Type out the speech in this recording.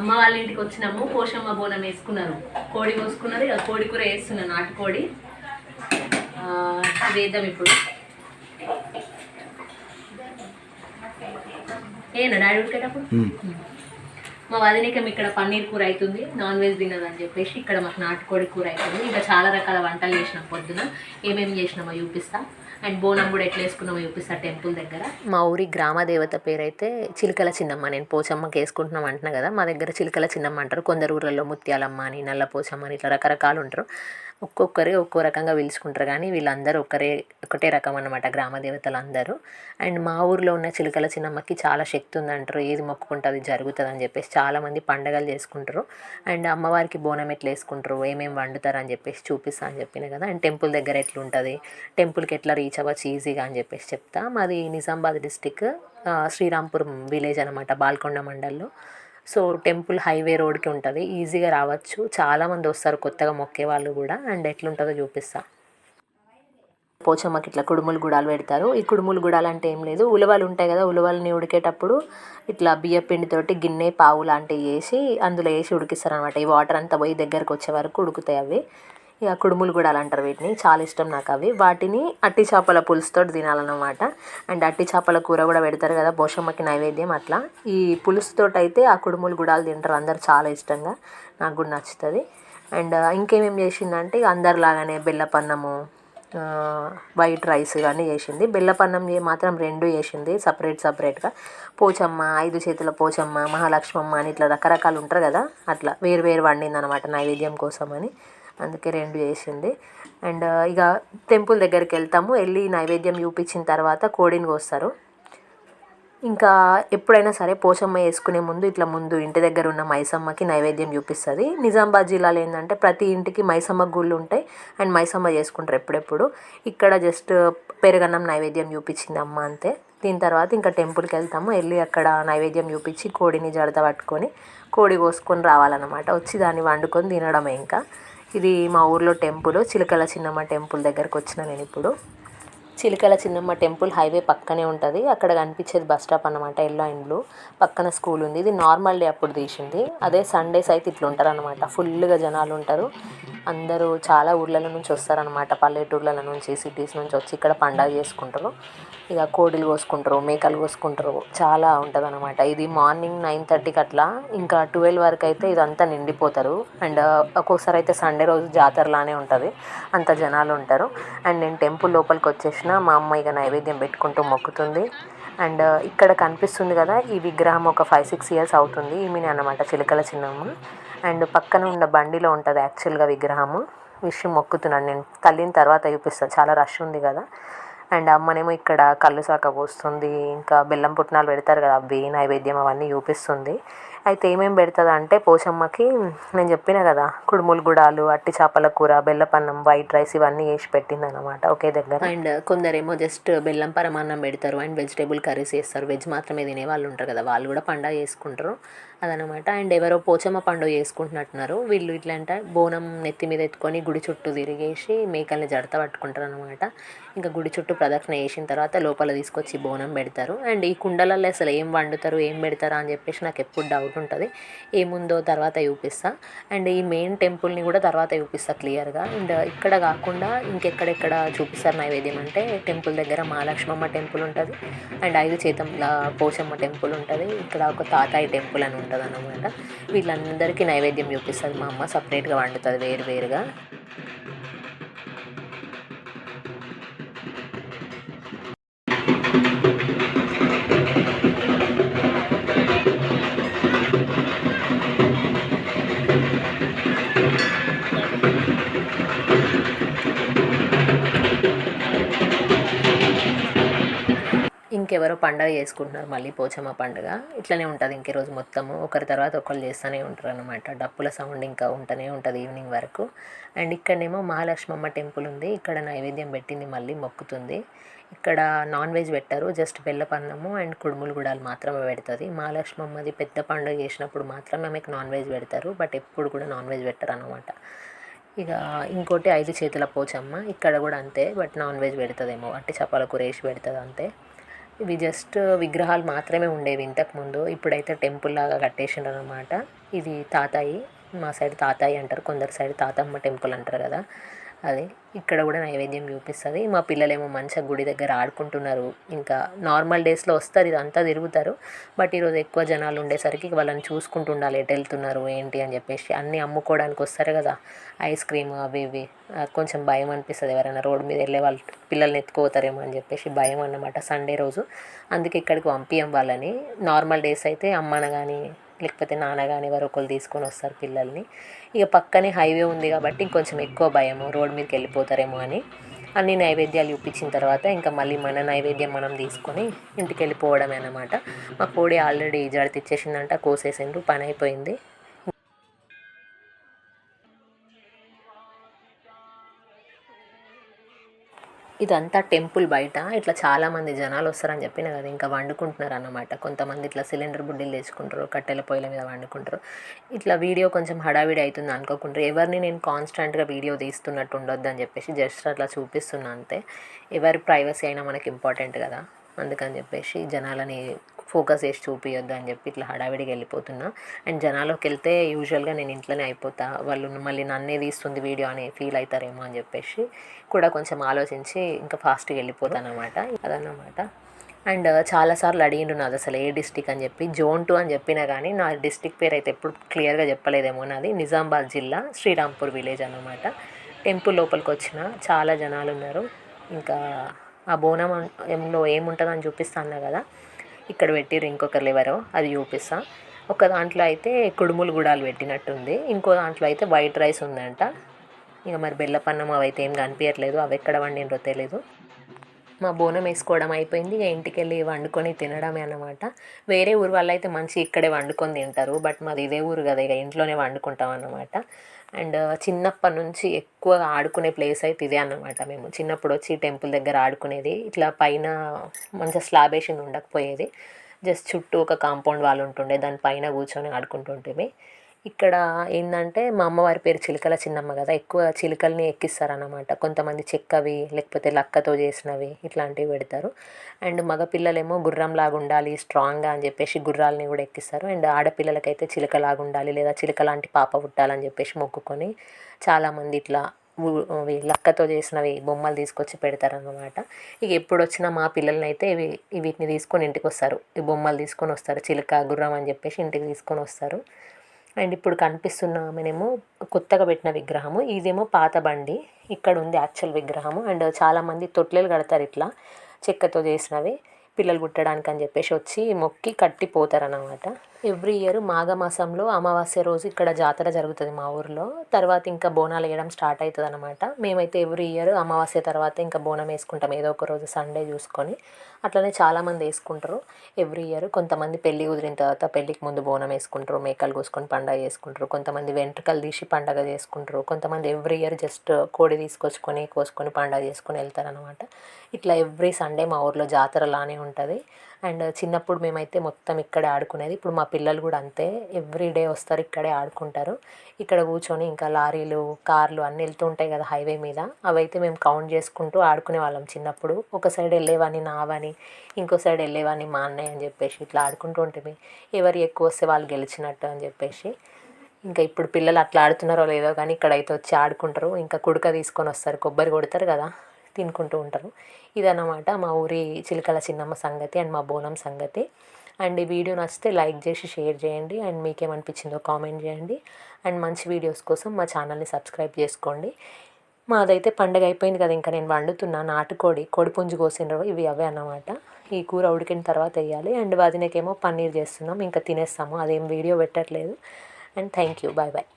అమ్మ వాళ్ళ ఇంటికి వచ్చినాము పోషమ్మ బోనం వేసుకున్నారు. కోడి కోసుకున్నారు ఇక కోడి కూర వేస్తున్నాను నాటుకోడి వేద్దాం ఇప్పుడు. ఏనా డాడీ ఉడికేటప్పుడు? మా వదినకి ఇక్కడ పన్నీర్ కూర అవుతుంది నాన్ వెజ్ తినదని చెప్పేసి ఇక్కడ మాకు నాటుకోడి కూర అవుతుంది ఇంకా చాలా రకాల వంటలు చేసినాం పొద్దున. ఏమేమి చేసినామో చూపిస్తా. అండ్ బోనం కూడా ఎట్లా వేసుకున్నామో చూపిస్తా టెంపుల్ దగ్గర? మా ఊరి గ్రామ దేవత పేరైతే చిలకల చిన్నమ్మ. నేను పోచమ్మకి వేసుకుంటున్నాం అంటున్నా కదా మా దగ్గర చిలకల చిన్నమ్మ అంటారు. కొందరు ఊర్లలో ముత్యాలమ్మ అని నల్ల పోచమ్మ అని ఇట్లా రకరకాలు ఉంటారు. ఒక్కొక్కరే ఒక్కో రకంగా పిలుచుకుంటారు. కానీ వీళ్ళందరూ ఒకరే ఒకటే రకం అనమాట గ్రామ దేవతలు అందరూ అండ్ మా ఊర్లో ఉన్న చిలుకల చిన్నమ్మకి చాలా శక్తి ఉందంటారు. ఏది మొక్కుకుంటే అది జరుగుతుంది అని చెప్పేసి చాలామంది పండగలు చేసుకుంటారు. అండ్ అమ్మవారికి బోనం ఎట్లా వేసుకుంటారు ఏమేమి వండుతారు అని చెప్పేసి చూపిస్తా అని చెప్పిన కదా. అండ్ టెంపుల్ దగ్గర ఎట్లుంటుంది టెంపుల్కి ఎట్లా రీచ్ అవ్వచ్చు ఈజీగా అని చెప్పేసి చెప్తా. మాది నిజామాబాద్ డిస్టిక్ శ్రీరాంపురం విలేజ్ అనమాట బాల్కొండ మండల్లో. సో టెంపుల్ హైవే రోడ్కి ఉంటుంది. ఈజీగా రావచ్చు. చాలామంది వస్తారు కొత్తగా మొక్కే వాళ్ళు కూడా. అండ్ ఎట్లుంటుందో చూపిస్తా. పోచమ్మకి ఇట్లా కుడుములు గుడాలు పెడతారు. ఈ కుడుములు గుడాలు అంటే ఏం లేదు. ఉలవలు ఉంటాయి కదా ఉలవల్ని ఉడికేటప్పుడు ఇట్లా బియ్య పిండితోటి గిన్నె పావు లాంటివి వేసి అందులో వేసి ఉడికిస్తారు అనమాట ఈ వాటర్ అంతా పోయి దగ్గరకు వచ్చే వరకు ఉడుకుతాయి అవి. ఇక కుడుములు కూడా అంటారు వీటిని. చాలా ఇష్టం నాకు అవి. వాటిని అట్టి చేపల పులుసుతో తినాలన్నమాట. అండ్ అట్టి చేపల కూర కూడా పెడతారు కదా పోషమ్మకి నైవేద్యం అట్లా. ఈ పులుసుతో అయితే ఆ కుడుములు గుడాలు తింటారు అందరు చాలా ఇష్టంగా. నాకు కూడా నచ్చుతుంది. అండ్ ఇంకేమేం చేసిందంటే అందరిలాగానే బెల్లపన్నము వైట్ రైస్ కానీ చేసింది. బెల్లపన్నం మాత్రం రెండు చేసింది సపరేట్ సపరేట్గా. పోచమ్మ ఐదు చేతుల పోచమ్మ మహాలక్ష్మమ్మ అని ఇట్లా రకరకాలు ఉంటారు కదా అట్లా వేరు వేరు వండింది అనమాట నైవేద్యం కోసం అని అందుకే రెండు చేసింది. అండ్ ఇక టెంపుల్ దగ్గరికి వెళ్తాము. వెళ్ళి నైవేద్యం చూపించిన తర్వాత కోడిని కోస్తారు. ఇంకా ఎప్పుడైనా సరే పోచమ్మ వేసుకునే ముందు ఇట్లా ముందు ఇంటి దగ్గర ఉన్న మైసమ్మకి నైవేద్యం చూపిస్తుంది. నిజామాబాద్ జిల్లాలో ఏంటంటే ప్రతి ఇంటికి మైసమ్మ గుళ్ళు ఉంటాయి. అండ్ మైసమ్మ చేసుకుంటారు ఎప్పుడెప్పుడు. ఇక్కడ జస్ట్ పెరుగన్నం నైవేద్యం చూపించింది అమ్మ అంతే. దీని తర్వాత ఇంకా టెంపుల్కి వెళ్తాము. వెళ్ళి అక్కడ నైవేద్యం చూపించి కోడిని జడత పట్టుకొని కోడి కోసుకొని రావాలన్నమాట. వచ్చి దాన్ని వండుకొని తినడమే ఇంకా. ఇది మా ఊర్లో టెంపుల్ చిలకల చిన్నమ్మ టెంపుల్ దగ్గరకు వచ్చిన నేను ఇప్పుడు చిలకల చిన్నమ్మ టెంపుల్ హైవే పక్కనే ఉంటుంది. అక్కడ కనిపించేది బస్ స్టాప్ అన్నమాట ఎల్లో అండ్ బ్లూ. పక్కన స్కూల్ ఉంది. ఇది నార్మల్ డే అప్పుడు తీసింది. అదే సండేస్ అయితే ఇట్లా ఉంటారు అనమాట ఫుల్గా జనాలు ఉంటారు. అందరూ చాలా ఊర్ల నుంచి వస్తారనమాట పల్లెటూర్ల నుంచి సిటీస్ నుంచి వచ్చి ఇక్కడ పండగ చేసుకుంటారు. ఇక కోడిలు కోసుకుంటారు మేకలు కోసుకుంటారు. చాలా ఉంటుంది అనమాట ఇది మార్నింగ్ నైన్ థర్టీకి అట్లా. ఇంకా ట్వెల్వ్ వరకు అయితే ఇదంతా నిండిపోతారు. అండ్ ఒక్కోసారి అయితే సండే రోజు జాతరలానే ఉంటుంది. అంత జనాలు ఉంటారు. అండ్ నేను టెంపుల్ లోపలికి వచ్చేసిన మా అమ్మ ఇక నైవేద్యం పెట్టుకుంటూ మొక్కుతుంది. అండ్ uh, ఇక్కడ కనిపిస్తుంది కదా ఈ విగ్రహం ఒక ఫైవ్ సిక్స్ ఇయర్స్ అవుతుంది. ఈమెనే అనమాట చిలకల చిన్నమ్మ. అండ్ పక్కన ఉన్న బండిలో ఉంటుంది యాక్చువల్గా విగ్రహము. విషయం మొక్కుతున్నాను నేను. తల్లిన తర్వాత చూపిస్తాను చాలా రష్ ఉంది కదా. అండ్ అమ్మనేమో ఇక్కడ కళ్ళు శాఖ పోస్తుంది. ఇంకా బెల్లం పుట్నాలు పెడతారు కదా అవి నైవేద్యం అవన్నీ చూపిస్తుంది. అయితే ఏమేమి పెడుతుంది అంటే పోచమ్మకి నేను చెప్పిన కదా కుడుములు గుడాలు అట్టి చేపల కూర బెల్లపన్నం వైట్ రైస్ ఇవన్నీ వేసి పెట్టింది అనమాట ఒకే దగ్గర. అండ్ కొందరేమో జస్ట్ బెల్లం పరమాన్నం పెడతారు అండ్ వెజిటేబుల్ కర్రీస్ చేస్తారు వెజ్ మాత్రమే తినే వాళ్ళు ఉంటారు కదా వాళ్ళు కూడా పండగ చేసుకుంటారు అదనమాట అండ్ ఎవరో పోచమ్మ పండుగ చేసుకుంటున్నట్టున్నారు వీళ్ళు ఇట్లా అంటే బోనం నెత్తి మీద ఎత్తుకొని గుడి చుట్టూ తిరిగేసి మేకల్ని జడత పట్టుకుంటారు అనమాట ఇంకా గుడి చుట్టూ ప్రదక్షిణ చేసిన తర్వాత లోపల తీసుకొచ్చి బోనం పెడతారు. అండ్ ఈ కుండలలో అసలు ఏం వండుతారు ఏం పెడతారా అని చెప్పేసి నాకు ఎప్పుడు డౌట్ ఉంటుంది ఏముందో తర్వాత చూపిస్తా అండ్ ఈ మెయిన్ టెంపుల్ని కూడా తర్వాత చూపిస్తా క్లియర్గా అండ్ ఇక్కడ కాకుండా ఇంకెక్కడెక్కడ చూపిస్తారు నైవేద్యం అంటే టెంపుల్ దగ్గర మహాలక్ష్మమ్మ టెంపుల్ ఉంటుంది అండ్ ఐదు చేతంల పోచమ్మ టెంపుల్ ఉంటుంది ఇక్కడ ఒక తాతాయి టెంపుల్ అని ఉంటుంది అన్నమాట వీళ్ళందరికీ నైవేద్యం చూపిస్తుంది మా అమ్మ సపరేట్గా వండుతుంది వేరు వేరుగా ఇంకెవరో పండగ చేసుకుంటున్నారు మళ్ళీ పోచమ్మ పండుగ. ఇట్లనే ఉంటుంది ఇంకే రోజు మొత్తము. ఒకరి తర్వాత ఒకరు చేస్తూనే ఉంటారు అనమాట డప్పుల సౌండ్ ఇంకా ఉంటూనే ఉంటుంది ఈవినింగ్ వరకు. అండ్ ఇక్కడనేమో మహాలక్ష్మమ్మ టెంపుల్ ఉంది. ఇక్కడ నైవేద్యం పెట్టింది మళ్ళీ మొక్కుతుంది. ఇక్కడ నాన్ వెజ్ పెట్టారు జస్ట్ బెల్లపన్నము అండ్ కుడుములు గుడాలు మాత్రమే పెడుతుంది. మహాలక్ష్మమ్మది పెద్ద పండుగ చేసినప్పుడు మాత్రమే ఆమెకు నాన్ వెజ్ పెడతారు బట్ ఎప్పుడు కూడా నాన్ వెజ్ పెట్టరు అనమాట ఇక ఇంకోటి ఐదు చేతుల పోచమ్మ. ఇక్కడ కూడా అంతే బట్ నాన్ వెజ్ పెడుతుందేమో. అంటే చపాల కూర వేసి పెడుతుంది అంతే. ఇవి జస్ట్ విగ్రహాలు మాత్రమే ఉండేవి ఇంతకుముందు. ఇప్పుడైతే టెంపుల్ లాగా కట్టేసిండ్రు అనమాట ఇది తాతాయి మా సైడ్ తాతాయి అంటారు కొందరు సైడ్ తాతమ్మ టెంపుల్ అంటారు కదా. అది ఇక్కడ కూడా నైవేద్యం చూపిస్తుంది. మా పిల్లలేమో మంచిగా గుడి దగ్గర ఆడుకుంటున్నారు. ఇంకా నార్మల్ డేస్లో వస్తారు ఇదంతా తిరుగుతారు. బట్ ఈరోజు ఎక్కువ జనాలు ఉండేసరికి వాళ్ళని చూసుకుంటూ ఉండాలి ఎటు వెళ్తున్నారు ఏంటి అని చెప్పేసి అన్నీ అమ్ముకోవడానికి వస్తారు కదా. ఐస్ క్రీమ్ అవి ఇవి. కొంచెం భయం అనిపిస్తుంది ఎవరైనా రోడ్డు మీద వెళ్ళే వాళ్ళు పిల్లల్ని ఎత్తుకోతారేమో అని చెప్పేసి భయం అన్నమాట సండే రోజు. అందుకే ఇక్కడికి పంపించం వాళ్ళని. నార్మల్ డేస్ అయితే అమ్మన కానీ లేకపోతే నాన్న కానీ ఎవరు ఒకరు తీసుకొని వస్తారు పిల్లల్ని. ఇక పక్కనే హైవే ఉంది కాబట్టి ఇంకొంచెం ఎక్కువ భయము రోడ్ మీదకి వెళ్ళిపోతారేమో అని. అన్ని నైవేద్యాలు చూపించిన తర్వాత ఇంకా మళ్ళీ మన నైవేద్యం మనం తీసుకొని ఇంటికి వెళ్ళిపోవడమే అనమాట మా కోడి ఆల్రెడీ జడ తెచ్చేసిందంట కోసేసిండ్రు పని అయిపోయింది. ఇదంతా టెంపుల్ బయట. ఇట్లా చాలామంది జనాలు వస్తారని చెప్పిన కదా ఇంకా వండుకుంటున్నారు అన్నమాట కొంతమంది ఇట్లా సిలిండర్ బుడ్డీలు తెచ్చుకుంటారు కట్టెల పొయ్యిల మీద వండుకుంటారు. ఇట్లా వీడియో కొంచెం హడావిడి అవుతుంది అనుకోకుండా ఎవరిని నేను కాన్స్టెంట్గా వీడియో తీస్తున్నట్టు ఉండొద్దు అని చెప్పేసి జస్ట్ అట్లా చూపిస్తున్నా అంతే. ఎవరి ప్రైవసీ అయినా మనకి ఇంపార్టెంట్ కదా. అందుకని చెప్పేసి జనాలని ఫోకస్ చేసి చూపించొద్దు అని చెప్పి ఇట్లా హడావిడిగా వెళ్ళిపోతున్నా. అండ్ జనాల్లోకి వెళ్తే యూజువల్గా నేను ఇంట్లోనే అయిపోతా. వాళ్ళు మళ్ళీ నన్నే తీస్తుంది వీడియో అని ఫీల్ అవుతారేమో అని చెప్పేసి కూడా కొంచెం ఆలోచించి ఇంకా ఫాస్ట్గా వెళ్ళిపోతాను అనమాట అదన్నమాట. అండ్ చాలాసార్లు అడిగిండు నాది అసలు ఏ డిస్టిక్ అని చెప్పి. జోన్ టూ అని చెప్పినా కానీ నా డిస్టిక్ పేరు అయితే ఎప్పుడు క్లియర్గా చెప్పలేదేమో నాది. నిజామాబాద్ జిల్లా శ్రీరాంపూర్ విలేజ్ అన్నమాట. టెంపుల్ లోపలికి వచ్చిన చాలా జనాలు ఉన్నారు. ఇంకా ఆ బోనం ఏంలో ఏముంటుందని చూపిస్తాను కదా ఇక్కడ పెట్టిర్రు ఇంకొకరు ఎవరో అది చూపిస్తా. ఒక దాంట్లో అయితే కుడుములు గుడాలు పెట్టినట్టుంది ఇంకో దాంట్లో అయితే వైట్ రైస్ ఉందంట. ఇక మరి బెల్లపన్నం అవి అయితే ఏం కనిపించట్లేదు అవి ఎక్కడ వండినరో తెలియదు మా బోనం వేసుకోవడం అయిపోయింది. ఇక ఇంటికి వెళ్ళి వండుకొని తినడమే అన్నమాట. వేరే ఊరు వాళ్ళు అయితే మంచి ఇక్కడే వండుకొని తింటారు. బట్ మాది ఇదే ఊరు కదా ఇక ఇంట్లోనే వండుకుంటాం అన్నమాట. అండ్ చిన్నప్పటి నుంచి ఎక్కువ ఆడుకునే ప్లేస్ అయితే ఇదే అన్నమాట. మేము చిన్నప్పుడు వచ్చి టెంపుల్ దగ్గర ఆడుకునేది. ఇట్లా పైన మంచిగా స్లాబ్ వేసింది ఉండకపోయేది. జస్ట్ చుట్టూ ఒక కాంపౌండ్ వాళ్ళు ఉంటుండే. దానిపైన కూర్చొని ఆడుకుంటుంటే ఇక్కడ ఏంటంటే మా అమ్మవారి పేరు చిలుకల చిన్నమ్మ కదా ఎక్కువ చిలుకల్ని ఎక్కిస్తారనమాట కొంతమంది చెక్కవి లేకపోతే లక్కతో చేసినవి ఇట్లాంటివి పెడతారు. అండ్ మగపిల్లలేమో గుర్రంలాగా ఉండాలి స్ట్రాంగ్గా అని చెప్పేసి గుర్రాలని కూడా ఎక్కిస్తారు. అండ్ ఆడపిల్లలకైతే చిలుకలాగా ఉండాలి లేదా చిలక లాంటి పాప పుట్టాలని చెప్పేసి మొక్కుకొని చాలామంది ఇట్లా అవి లక్కతో చేసినవి బొమ్మలు తీసుకొచ్చి పెడతారనమాట ఇక ఎప్పుడు వచ్చినా మా పిల్లల్ని అయితే ఇవి వీటిని తీసుకొని ఇంటికి వస్తారు ఈ బొమ్మలు తీసుకొని వస్తారు చిలుక గుర్రం అని చెప్పేసి ఇంటికి తీసుకొని వస్తారు అండ్ ఇప్పుడు కనిపిస్తున్న ఆమెనేమో కొత్తగా పెట్టిన విగ్రహము. ఇదేమో పాత బండి. ఇక్కడ ఉంది యాక్చువల్ విగ్రహము. అండ్ చాలామంది తొట్లెలు కడతారు ఇట్లా చెక్కతో చేసినవి. పిల్లలు పుట్టడానికి అని చెప్పేసి వచ్చి మొక్కి కట్టిపోతారన్నమాట. ఎవ్రీ ఇయర్ మాఘమాసంలో అమావాస్య రోజు ఇక్కడ జాతర జరుగుతుంది మా ఊర్లో. తర్వాత ఇంకా బోనాలు వేయడం స్టార్ట్ అవుతుంది అనమాట మేమైతే ఎవ్రీ ఇయర్ అమావాస్య తర్వాత ఇంకా బోనం వేసుకుంటాం. ఏదో ఒక రోజు సండే చూసుకొని అట్లనే చాలామంది వేసుకుంటారు. ఎవ్రీ ఇయర్ కొంతమంది పెళ్ళి కుదిరిన తర్వాత పెళ్ళికి ముందు బోనం వేసుకుంటారు మేకలు కోసుకొని పండగ చేసుకుంటారు కొంతమంది వెంట్రుకలు తీసి పండగ చేసుకుంటారు కొంతమంది ఎవ్రీ ఇయర్ జస్ట్ కోడి తీసుకొచ్చుకొని కోసుకొని పండగ చేసుకొని వెళ్తారనమాట ఇట్లా ఎవ్రీ సండే మా ఊర్లో జాతర లానే ఉంటుంది. అండ్ చిన్నప్పుడు మేమైతే మొత్తం ఇక్కడే ఆడుకునేది. ఇప్పుడు మా పిల్లలు కూడా అంతే. ఎవ్రీ డే వస్తారు ఇక్కడే ఆడుకుంటారు. ఇక్కడ కూర్చొని ఇంకా లారీలు కార్లు అన్నీ వెళ్తూ ఉంటాయి కదా హైవే మీద. అవైతే మేము కౌంట్ చేసుకుంటూ ఆడుకునే వాళ్ళం చిన్నప్పుడు. ఒక సైడ్ వెళ్ళేవాని నావని ఇంకో సైడ్ వెళ్ళేవాని మా అన్నయ్య అని చెప్పేసి ఇట్లా ఆడుకుంటూ ఉంటుంది ఎవరు ఎక్కువ వస్తే వాళ్ళు గెలిచినట్టు అని చెప్పేసి. ఇంకా ఇప్పుడు పిల్లలు అట్లా ఆడుతున్నారో లేదో కానీ ఇక్కడైతే వచ్చి ఆడుకుంటారు. ఇంకా కుడక తీసుకొని వస్తారు కొబ్బరి కొడతారు కదా తినుకుంటూ ఉంటారు. ఇదన్నమాట మా ఊరి చిలకల చిన్నమ్మ సంగతి అండ్ మా బోనం సంగతి. అండ్ ఈ వీడియో నచ్చితే లైక్ చేసి షేర్ చేయండి అండ్ మీకేమనిపించిందో కామెంట్ చేయండి. అండ్ మంచి వీడియోస్ కోసం మా ఛానల్ని సబ్స్క్రైబ్ చేసుకోండి. మాదైతే పండగ అయిపోయింది కదా ఇంకా నేను వండుతున్నా. నాటుకోడి కోడి పుంజు కోసినవి ఇవి అవే అన్నమాట. ఈ కూర ఉడికిన తర్వాత వేయాలి. అండ్ వదినకేమో పన్నీర్ చేస్తున్నాం ఇంకా తినేస్తాము. అదేం వీడియో పెట్టట్లేదు. And thank you. Bye bye